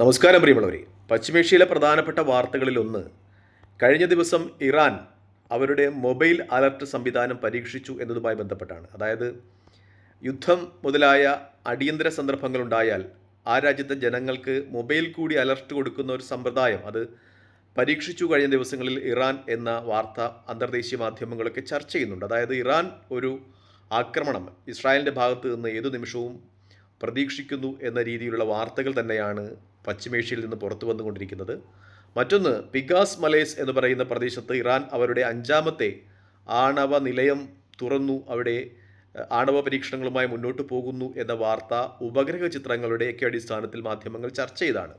നമസ്കാരം പ്രിയമുള്ളവരെ. പശ്ചിമേഷ്യയിലെ പ്രധാനപ്പെട്ട വാർത്തകളിലൊന്ന്. കഴിഞ്ഞ ദിവസം ഇറാൻ അവരുടെ മൊബൈൽ അലർട്ട് സംവിധാനം പരീക്ഷിച്ചു എന്നതുമായി ബന്ധപ്പെട്ടാണ്. അതായത് യുദ്ധം മുതലായ അടിയന്തര സന്ദർഭങ്ങളുണ്ടായാൽ ആ രാജ്യത്തെ ജനങ്ങൾക്ക് മൊബൈൽ കൂടി അലർട്ട് കൊടുക്കുന്ന ഒരു സമ്പ്രദായം അത് പരീക്ഷിച്ചു കഴിഞ്ഞ ദിവസങ്ങളിൽ ഇറാൻ എന്ന വാർത്ത അന്തർദേശീയ മാധ്യമങ്ങളൊക്കെ ചർച്ച ചെയ്യുന്നുണ്ട്. അതായത് ഇറാൻ ഒരു ആക്രമണം ഇസ്രായേലിന്റെ ഭാഗത്ത് നിന്ന് ഏതു നിമിഷവും പ്രതീക്ഷിക്കുന്നു എന്ന രീതിയിലുള്ള വാർത്തകൾ തന്നെയാണ് പശ്ചിമേഷ്യയിൽ നിന്ന് പുറത്തു വന്നുകൊണ്ടിരിക്കുന്നത്. മറ്റൊന്ന് പിഗാസ് മലേസ് എന്ന് പറയുന്ന പ്രദേശത്ത് ഇറാൻ അവരുടെ അഞ്ചാമത്തെ ആണവ നിലയം തുറന്നു. അവിടെ ആണവ പരീക്ഷണങ്ങളുമായി മുന്നോട്ട് പോകുന്നു എന്ന വാർത്ത ഉപഗ്രഹ ചിത്രങ്ങളുടെയൊക്കെ അടിസ്ഥാനത്തിൽ മാധ്യമങ്ങൾ ചർച്ച ചെയ്താണ്.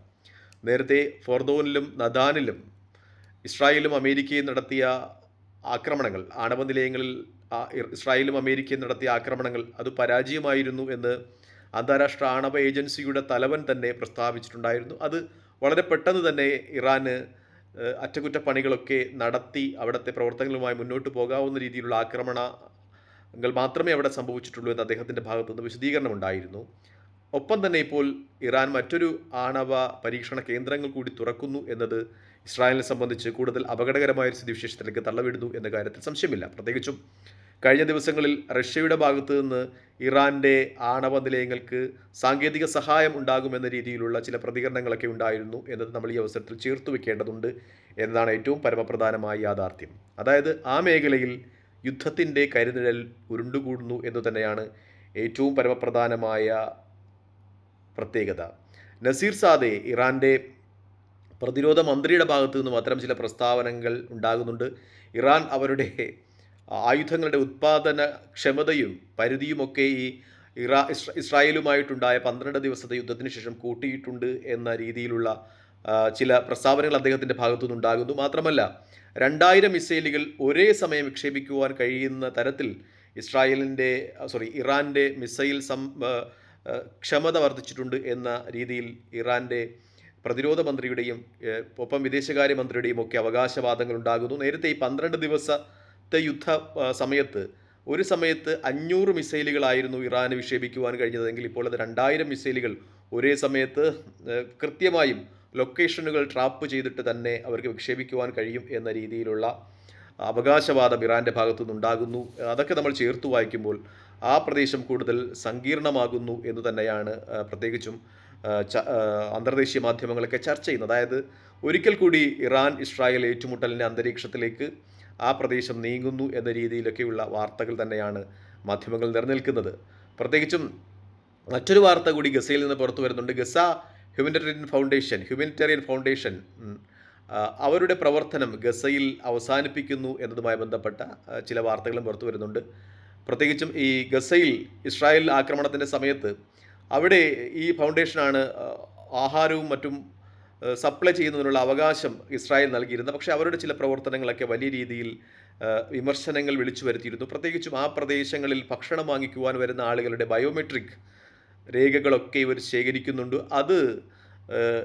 നേരത്തെ ഫോർദോനിലും നദാനിലും ഇസ്രായേലും അമേരിക്കയും നടത്തിയ ആക്രമണങ്ങൾ ആണവ നിലയങ്ങളിൽ ഇസ്രായേലും അമേരിക്കയും നടത്തിയ ആക്രമണങ്ങൾ അത് പരാജയമായിരുന്നു എന്ന് അന്താരാഷ്ട്ര ആണവ ഏജൻസിയുടെ തലവൻ തന്നെ പ്രസ്താവിച്ചിട്ടുണ്ടായിരുന്നു. അത് വളരെ പെട്ടെന്ന് തന്നെ ഇറാന് അറ്റകുറ്റപ്പണികളൊക്കെ നടത്തി അവിടുത്തെ പ്രവർത്തനങ്ങളുമായി മുന്നോട്ട് പോകാവുന്ന രീതിയിലുള്ള ആക്രമണങ്ങൾ മാത്രമേ അവിടെ സംഭവിച്ചിട്ടുള്ളൂ എന്ന് അദ്ദേഹത്തിന്റെ ഭാഗത്തുനിന്ന് വിശദീകരണം ഉണ്ടായിരുന്നു ഒപ്പം തന്നെ ഇപ്പോൾ ഇറാൻ മറ്റൊരു ആണവ പരീക്ഷണ കേന്ദ്രങ്ങൾ കൂടി തുറക്കുന്നു എന്നത് ഇസ്രായേലിനെ സംബന്ധിച്ച് കൂടുതൽ അപകടകരമായ ഒരു സ്ഥിതിവിശേഷത്തിലേക്ക് തള്ളവിടുന്നു എന്ന കാര്യത്തിൽ സംശയമില്ല. പ്രത്യേകിച്ചും കഴിഞ്ഞ ദിവസങ്ങളിൽ റഷ്യയുടെ ഭാഗത്തു നിന്ന് ഇറാന്റെ ആണവ നിലയങ്ങൾക്ക് സാങ്കേതിക സഹായം ഉണ്ടാകുമെന്ന രീതിയിലുള്ള ചില പ്രതികരണങ്ങളൊക്കെ ഉണ്ടായിരുന്നു എന്നത് നമ്മൾ ഈ അവസരത്തിൽ ചേർത്ത് വെക്കേണ്ടതുണ്ട് എന്നതാണ് ഏറ്റവും പരമപ്രധാനമായ യാഥാർത്ഥ്യം. അതായത് ആ മേഖലയിൽ യുദ്ധത്തിന്റെ കരുനിഴൽ ഉരുണ്ടുകൂടുന്നു എന്ന് തന്നെയാണ് ഏറ്റവും പരമപ്രധാനമായ പ്രത്യേകത. നസീർ സാദെ ഇറാന്റെ പ്രതിരോധ മന്ത്രിയുടെ ഭാഗത്തു നിന്നും അത്തരം ചില പ്രസ്താവനകൾ ഉണ്ടാകുന്നുണ്ട്. ഇറാൻ അവരുടെ ആയുധങ്ങളുടെ ഉത്പാദന ക്ഷമതയും പരിധിയുമൊക്കെ ഈ ഇറാ ഇസ്ര ഇസ്രായേലുമായിട്ടുണ്ടായ പന്ത്രണ്ട് ദിവസത്തെ യുദ്ധത്തിന് ശേഷം കൂട്ടിയിട്ടുണ്ട് എന്ന രീതിയിലുള്ള ചില പ്രസ്താവനകൾ അദ്ദേഹത്തിന്റെ ഭാഗത്തുനിന്ന് ഉണ്ടാകുന്നു മാത്രമല്ല രണ്ടായിരം മിസൈലുകൾ ഒരേ സമയം വിക്ഷേപിക്കുവാൻ കഴിയുന്ന തരത്തിൽ ഇസ്രായേലിന്റെ സോറി ഇറാന്റെ മിസൈൽ സം ക്ഷമത വർദ്ധിച്ചിട്ടുണ്ട് എന്ന രീതിയിൽ ഇറാന്റെ പ്രതിരോധ മന്ത്രിയുടെയും ഒപ്പം വിദേശകാര്യമന്ത്രിയുടെയും ഒക്കെ അവകാശവാദങ്ങൾ ഉണ്ടാകുന്നു നേരത്തെ ഈ പന്ത്രണ്ട് ദിവസത്തെ യുദ്ധ സമയത്ത്. ഒരു സമയത്ത് അഞ്ഞൂറ് മിസൈലുകളായിരുന്നു ഇറാന് വിക്ഷേപിക്കുവാൻ കഴിഞ്ഞതെങ്കിൽ ഇപ്പോൾ അത് രണ്ടായിരം മിസൈലുകൾ ഒരേ സമയത്ത് കൃത്യമായും ലൊക്കേഷനുകൾ ട്രാപ്പ് ചെയ്തിട്ട് തന്നെ അവർക്ക് വിക്ഷേപിക്കുവാൻ കഴിയും എന്ന രീതിയിലുള്ള അവകാശവാദം ഇറാന്റെ ഭാഗത്തു നിന്നുണ്ടാകുന്നു അതൊക്കെ നമ്മൾ ചേർത്ത് വായിക്കുമ്പോൾ ആ പ്രദേശം കൂടുതൽ സങ്കീർണമാകുന്നു എന്ന് തന്നെയാണ് പ്രത്യേകിച്ചും അന്തർദേശീയ മാധ്യമങ്ങളൊക്കെ ചർച്ച ചെയ്യുന്നത് അതായത് ഒരിക്കൽ കൂടി ഇറാൻ ഇസ്രായേൽ ഏറ്റുമുട്ടലിന്റെ അന്തരീക്ഷത്തിലേക്ക് ആ പ്രദേശം നീങ്ങുന്നു എന്ന രീതിയിലൊക്കെയുള്ള വാർത്തകൾ തന്നെയാണ് മാധ്യമങ്ങൾ നിലനിൽക്കുന്നത്. പ്രത്യേകിച്ചും മറ്റൊരു വാർത്ത കൂടി ഗസയിൽ നിന്ന് പുറത്തു വരുന്നുണ്ട്. Gaza humanitarian foundation humanitarian foundation അവരുടെ പ്രവർത്തനം ഗസയിൽ അവസാനിപ്പിക്കുന്നു എന്നതുമായി ബന്ധപ്പെട്ട ചില വാർത്തകളും പുറത്തു വരുന്നുണ്ട്. പ്രത്യേകിച്ചും ഈ ഗസയിൽ ഇസ്രായേൽ ആക്രമണത്തിന്റെ സമയത്ത് അവിടെ ഈ ഫൗണ്ടേഷനാണ് ആഹാരവും മറ്റും സപ്ലൈ ചെയ്യുന്നതിനുള്ള അവകാശം ഇസ്രായേൽ നൽകിയിരുന്നത്. പക്ഷേ അവരുടെ ചില പ്രവർത്തനങ്ങളൊക്കെ വലിയ രീതിയിൽ വിമർശനങ്ങൾ വിളിച്ചു വരുത്തിയിരുന്നു. പ്രത്യേകിച്ചും ആ പ്രദേശങ്ങളിൽ ഭക്ഷണം വാങ്ങിക്കുവാൻ വരുന്ന ആളുകളുടെ ബയോമെട്രിക് രേഖകളൊക്കെ ഇവർ ശേഖരിക്കുന്നുണ്ട്. അത്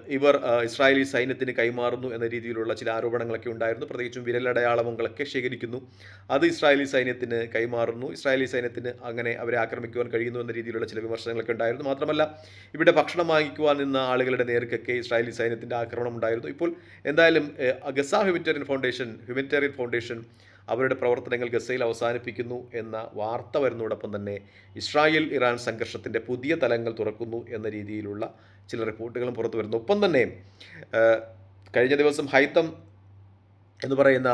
ഇവർ ഇസ്രായേലി സൈന്യത്തിന് കൈമാറുന്നു എന്ന രീതിയിലുള്ള ചില ആരോപണങ്ങളൊക്കെ ഉണ്ടായിരുന്നു. പ്രത്യേകിച്ചും വിരലടയാളങ്ങളൊക്കെ ശേഖരിക്കുന്നു. അത് ഇസ്രായേലി സൈന്യത്തിന് കൈമാറുന്നു. ഇസ്രായേലി സൈന്യത്തിന് അങ്ങനെ അവരെ ആക്രമിക്കുവാൻ കഴിയുന്നു എന്ന രീതിയിലുള്ള ചില വിമർശനങ്ങളൊക്കെ ഉണ്ടായിരുന്നു. മാത്രമല്ല ഇവിടെ ഭക്ഷണം വാങ്ങിക്കുവാൻ നിന്ന ആളുകളുടെ നേർക്കൊക്കെ ഇസ്രായേലി സൈന്യത്തിന്റെ ആക്രമണം ഉണ്ടായിരുന്നു. ഇപ്പോൾ എന്തായാലും Gaza humanitarian foundation humanitarian foundation അവരുടെ പ്രവർത്തനങ്ങൾ ഗസയിൽ അവസാനിപ്പിക്കുന്നു എന്ന വാർത്ത വരുന്നതോടൊപ്പം തന്നെ ഇസ്രായേൽ ഇറാൻ സംഘർഷത്തിന്റെ പുതിയ തലങ്ങൾ തുറക്കുന്നു എന്ന രീതിയിലുള്ള ചില റിപ്പോർട്ടുകളും പുറത്തു വരുന്നു. ഒപ്പം തന്നെ കഴിഞ്ഞ ദിവസം ഹൈത്തം എന്ന് പറയുന്ന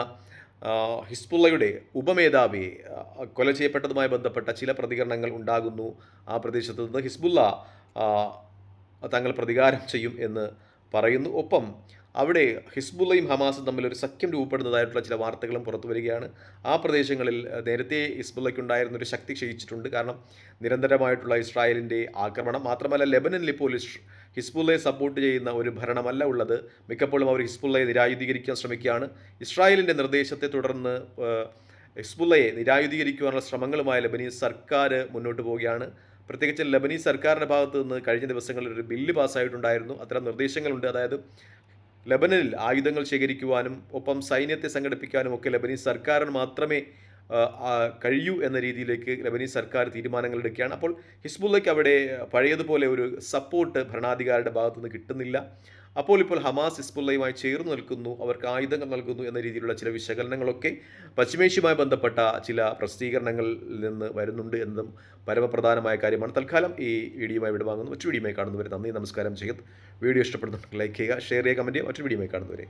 ഹിസ്ബുള്ളയുടെ ഉപമേധാവിയെ കൊല ചെയ്യപ്പെട്ടതുമായി ബന്ധപ്പെട്ട ചില പ്രതികരണങ്ങൾ ഉണ്ടാകുന്നു ആ പ്രദേശത്ത് നിന്ന്. ഹിസ്ബുള്ള തങ്ങൾ പ്രതികാരം ചെയ്യും എന്ന് പറയുന്നു. ഒപ്പം അവിടെ ഹിസ്ബുള്ളയും ഹമാസും തമ്മിൽ ഒരു സഖ്യം രൂപപ്പെടുന്നതായിട്ടുള്ള ചില വാർത്തകളും പുറത്തു വരികയാണ്. ആ പ്രദേശങ്ങളിൽ നേരത്തെ ഹിസ്ബുള്ളയ്ക്കുണ്ടായിരുന്ന ഒരു ശക്തി ക്ഷയിച്ചിട്ടുണ്ട്. കാരണം നിരന്തരമായിട്ടുള്ള ഇസ്രായേലിന്റെ ആക്രമണം മാത്രമല്ല ലെബനനിൽ ഇപ്പോൾ ഹിസ്ബുള്ളയെ സപ്പോർട്ട് ചെയ്യുന്ന ഒരു ഭരണമല്ല ഉള്ളത്. മിക്കപ്പോഴും അവർ ഹിസ്ബുള്ളയെ നിരായുധീകരിക്കാൻ ശ്രമിക്കുകയാണ്. ഇസ്രായേലിന്റെ നിർദ്ദേശത്തെ തുടർന്ന് ഹിസ്ബുള്ളയെ നിരായുധീകരിക്കുവാനുള്ള ശ്രമങ്ങളുമായി ലബനീസ് സർക്കാർ മുന്നോട്ട് പോവുകയാണ്. പ്രത്യേകിച്ച് ലബനീസ് സർക്കാരിന്റെ ഭാഗത്ത് നിന്ന് കഴിഞ്ഞ ദിവസങ്ങളിൽ ഒരു ബില്ല് പാസ്സായിട്ടുണ്ടായിരുന്നു. അത്തരം നിർദ്ദേശങ്ങളുണ്ട്. അതായത് ലബനനിൽ ആയുധങ്ങൾ ശേഖരിക്കുവാനും ഒപ്പം സൈന്യത്തെ സംഘടിപ്പിക്കാനും ഒക്കെ ലബനീസ് സർക്കാരിന് മാത്രമേ കഴിയൂ എന്ന രീതിയിലേക്ക് ലബനീസ് സർക്കാർ തീരുമാനങ്ങൾ എടുക്കുകയാണ് അപ്പോൾ ഹിസ്ബുള്ളയ്ക്ക് അവിടെ പഴയതുപോലെ ഒരു സപ്പോർട്ട് ഭരണാധികാരിയുടെ ഭാഗത്തുനിന്ന് കിട്ടുന്നില്ല. അപ്പോൾ ഇപ്പോൾ ഹമാസ് ഹിസ്ബുള്ളയുമായി ചേർന്ന് നിൽക്കുന്നു അവർക്ക് ആയുധങ്ങൾ നൽകുന്നു എന്ന രീതിയിലുള്ള ചില വിശകലനങ്ങളൊക്കെ പശ്ചിമേഷ്യയുമായി ബന്ധപ്പെട്ട ചില പ്രസിദ്ധീകരണങ്ങളിൽ നിന്ന് വരുന്നുണ്ട് എന്നതും പരമപ്രധാനമായ കാര്യമാണ്. തൽക്കാലം ഈ വീഡിയോയുമായി വിടുവാങ്ങുന്നു മറ്റു വീഡിയോയുമായി കാണുന്നവരെ നന്ദി നമസ്കാരം ചെയ്ത് വീഡിയോ ഇഷ്ടപ്പെടുന്നുണ്ടെങ്കിൽ ലൈക്ക് ചെയ്യുക ഷെയർ ചെയ്യുക കമന്റ് ചെയ്യുക. മറ്റു വീഡിയോയുമായി കാണുന്നവരെ